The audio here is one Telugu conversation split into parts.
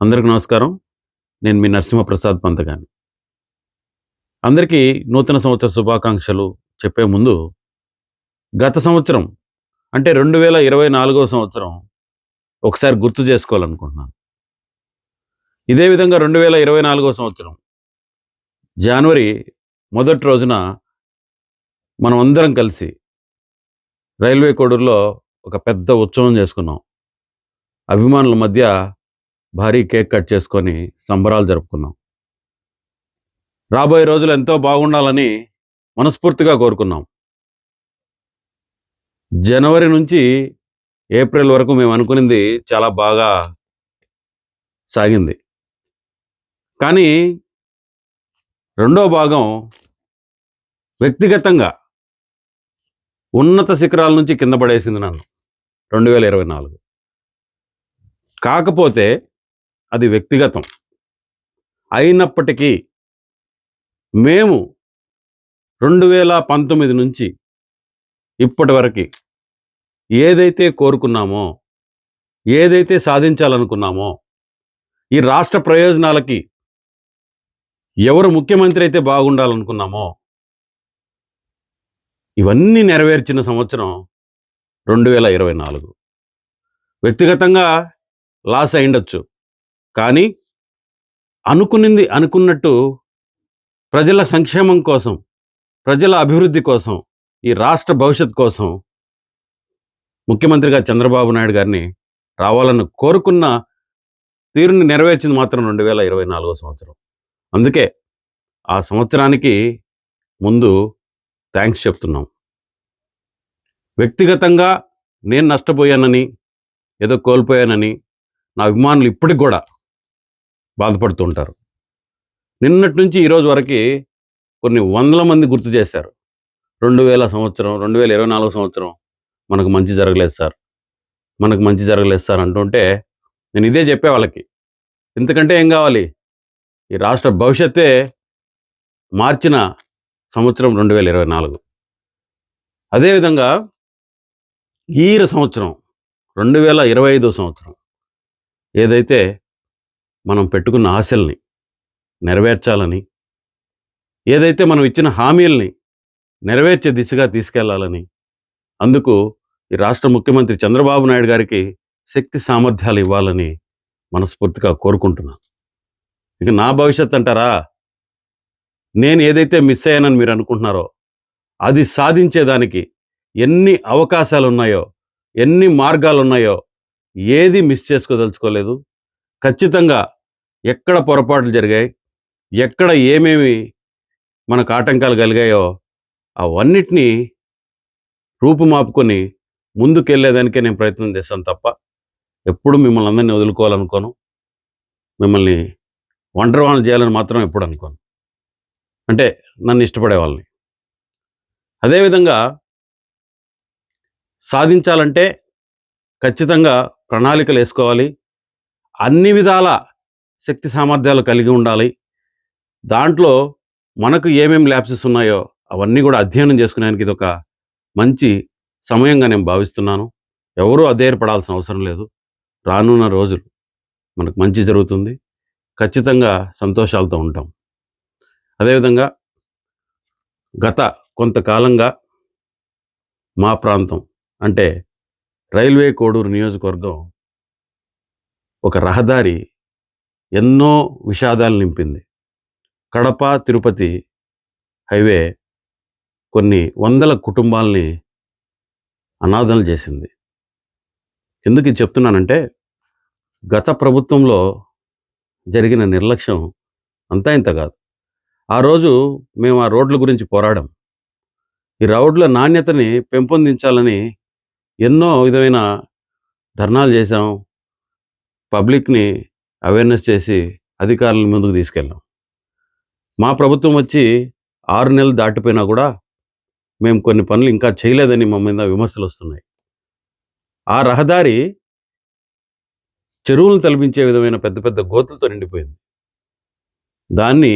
అందరికీ నమస్కారం. నేను మీ నరసింహప్రసాద్ పంతగాని. అందరికీ నూతన సంవత్సర శుభాకాంక్షలు చెప్పే ముందు గత సంవత్సరం అంటే రెండు వేల ఇరవై నాలుగవ సంవత్సరం ఒకసారి గుర్తు చేసుకోవాలనుకుంటున్నాను. ఇదే విధంగా రెండు వేల ఇరవై నాలుగవ సంవత్సరం జనవరి మొదటి రోజున మనం అందరం కలిసి రైల్వే కోడూరులో ఒక పెద్ద ఉత్సవం చేసుకున్నాం. అభిమానుల మధ్య భారీ కేక్ కట్ చేసుకొని సంబరాలు జరుపుకున్నాం. రాబోయే రోజులు ఎంతో బాగుండాలని మనస్ఫూర్తిగా కోరుకున్నాం. జనవరి నుంచి ఏప్రిల్ వరకు మేము అనుకునింది చాలా బాగా సాగింది. కానీ రెండో భాగం వ్యక్తిగతంగా ఉన్నత శిఖరాల నుంచి కింద పడేసింది నన్ను. రెండు వేల ఇరవై నాలుగు. కాకపోతే అది వ్యక్తిగతం. అయినప్పటికీ మేము రెండు వేల పంతొమ్మిది నుంచి ఇప్పటి వరకు ఏదైతే కోరుకున్నామో ఏదైతే సాధించాలనుకున్నామో ఈ రాష్ట్ర ప్రయోజనాలకి ఎవరు ముఖ్యమంత్రి అయితే బాగుండాలనుకున్నామో ఇవన్నీ నెరవేర్చిన సంవత్సరం రెండు వేల ఇరవై నాలుగు. వ్యక్తిగతంగా లాస్ అయిండొచ్చు కానీ అనుకునింది అనుకున్నట్టు ప్రజల సంక్షేమం కోసం ప్రజల అభివృద్ధి కోసం ఈ రాష్ట్ర భవిష్యత్ కోసం ముఖ్యమంత్రిగా చంద్రబాబు నాయుడు గారిని రావాలని కోరుకున్న తీరుని నెరవేర్చింది మాత్రం రెండు వేల ఇరవై నాలుగో సంవత్సరం. అందుకే ఆ సంవత్సరానికి ముందు థ్యాంక్స్ చెప్తున్నాం. వ్యక్తిగతంగా నేను నష్టపోయానని ఏదో కోల్పోయానని నా అభిమానులు ఇప్పటికి కూడా బాధపడుతూ ఉంటారు నిన్నటి నుంచి ఈరోజు వరకు కొన్ని వందల మంది గుర్తు చేశారు. రెండు వేల సంవత్సరం రెండు వేల ఇరవై నాలుగు సంవత్సరం మనకు మంచి జరగలేదు సార్. మనకు మంచి జరగలేదు సార్ అంటుంటే నేను ఇదే చెప్పే వాళ్ళకి. ఎందుకంటే ఏం కావాలి? ఈ రాష్ట్ర భవిష్యత్తే మార్చిన సంవత్సరం రెండు వేల ఇరవై నాలుగు. అదేవిధంగా ఈ సంవత్సరం రెండు వేల ఇరవై ఐదో సంవత్సరం ఏదైతే మనం పెట్టుకున్న ఆశల్ని నెరవేర్చాలని ఏదైతే మనం ఇచ్చిన హామీల్ని నెరవేర్చే దిశగా తీసుకెళ్ళాలని అందుకు ఈ రాష్ట్ర ముఖ్యమంత్రి చంద్రబాబు నాయుడు గారికి శక్తి సామర్థ్యాలు ఇవ్వాలని మనస్ఫూర్తిగా కోరుకుంటున్నాను. ఇక నా భవిష్యత్ అంటారా? నేను ఏదైతే మిస్ అయ్యానని మీరు అనుకుంటున్నారో అది సాధించేదానికి ఎన్ని అవకాశాలు ఉన్నాయో ఎన్ని మార్గాలు ఉన్నాయో ఏది మిస్ చేసుకోదలుచుకోలేదు. ఖచ్చితంగా ఎక్కడ పొరపాట్లు జరిగాయి ఎక్కడ ఏమేమి మనకు ఆటంకాలు కలిగాయో అవన్నిటినీ రూపుమాపుకొని ముందుకెళ్ళేదానికే నేను ప్రయత్నం చేస్తాను తప్ప ఎప్పుడు మిమ్మల్ని అందరినీ వదులుకోవాలనుకోను. మిమ్మల్ని ఒంటరి వాళ్ళని చేయాలని మాత్రం ఎప్పుడు అనుకోను. అంటే నన్ను ఇష్టపడే వాళ్ళని. అదేవిధంగా సాధించాలంటే ఖచ్చితంగా ప్రణాళికలు వేసుకోవాలి. అన్ని విధాల శక్తి సామర్థ్యాలు కలిగి ఉండాలి. దాంట్లో మనకు ఏమేమి ల్యాప్సెస్ ఉన్నాయో అవన్నీ కూడా అధ్యయనం చేసుకునేందుకు ఇది ఒక మంచి సమయంగా నేను భావిస్తున్నాను. ఎవరూ అధైర్యపడాల్సిన అవసరం లేదు. రానున్న రోజులు మనకు మంచి జరుగుతుంది. ఖచ్చితంగా సంతోషాలతో ఉంటాం. అదేవిధంగా గత కొంతకాలంగా మా ప్రాంతం అంటే రైల్వే కోడూరు నియోజకవర్గం ఒక రహదారి ఎన్నో విషాదాలు నింపింది. కడప తిరుపతి హైవే కొన్ని వందల కుటుంబాలని అనాథలు చేసింది. ఎందుకు ఇది చెప్తున్నానంటే గత ప్రభుత్వంలో జరిగిన నిర్లక్ష్యం అంతా ఇంత కాదు. ఆ రోజు మేము ఆ రోడ్ల గురించి పోరాడాం. ఈ రోడ్ల నాణ్యతని పెంపొందించాలని ఎన్నో విధమైన ధర్నాలు చేశాం. పబ్లిక్ని అవేర్నెస్ చేసి అధికారుల ముందుకు తీసుకెళ్ళాం. మా ప్రభుత్వం వచ్చి ఆరు నెలలు దాటిపోయినా కూడా మేము కొన్ని పనులు ఇంకా చేయలేదని మా మీద విమర్శలు వస్తున్నాయి. ఆ రహదారి చెరువులను తలపించే విధమైన పెద్ద పెద్ద గోతులతో నిండిపోయింది. దాన్ని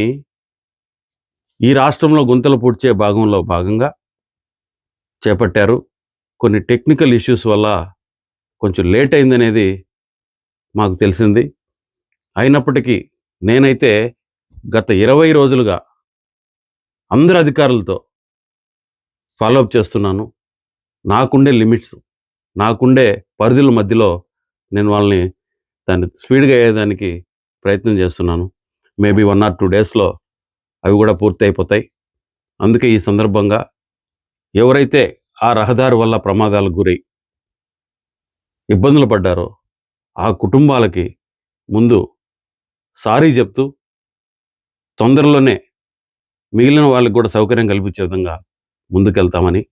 ఈ రాష్ట్రంలో గుంతలు పూడ్చే భాగంలో భాగంగా చేపట్టారు. కొన్ని టెక్నికల్ ఇష్యూస్ వల్ల కొంచెం లేట్ అయిందనేది మాకు తెలిసింది. అయినప్పటికీ నేనైతే గత ఇరవై రోజులుగా అందరి అధికారులతో ఫాలోఅప్ చేస్తున్నాను. నాకుండే లిమిట్స్ నాకుండే పరిధుల మధ్యలో నేను వాళ్ళని దాన్ని స్పీడ్గా అయ్యేదానికి ప్రయత్నం చేస్తున్నాను. మేబీ వన్ ఆర్ టూ డేస్లో అవి కూడా పూర్తి అయిపోతాయి అందుకే ఈ సందర్భంగా ఎవరైతే ఆ రహదారి వల్ల ప్రమాదాలకు గురై ఇబ్బందులు పడ్డారో ఆ కుటుంబాలకి ముందు సారీ చెప్తూ తొందరలోనే మిగిలిన వాళ్ళకి కూడా సౌకర్యం కల్పించే విధంగా ముందుకెళ్తామని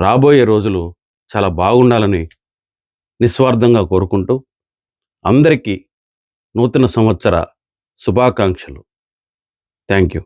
రాబోయే రోజులు చాలా బాగుండాలని నిస్వార్థంగా కోరుకుంటూ అందరికీ నూతన సంవత్సర శుభాకాంక్షలు. Thank you.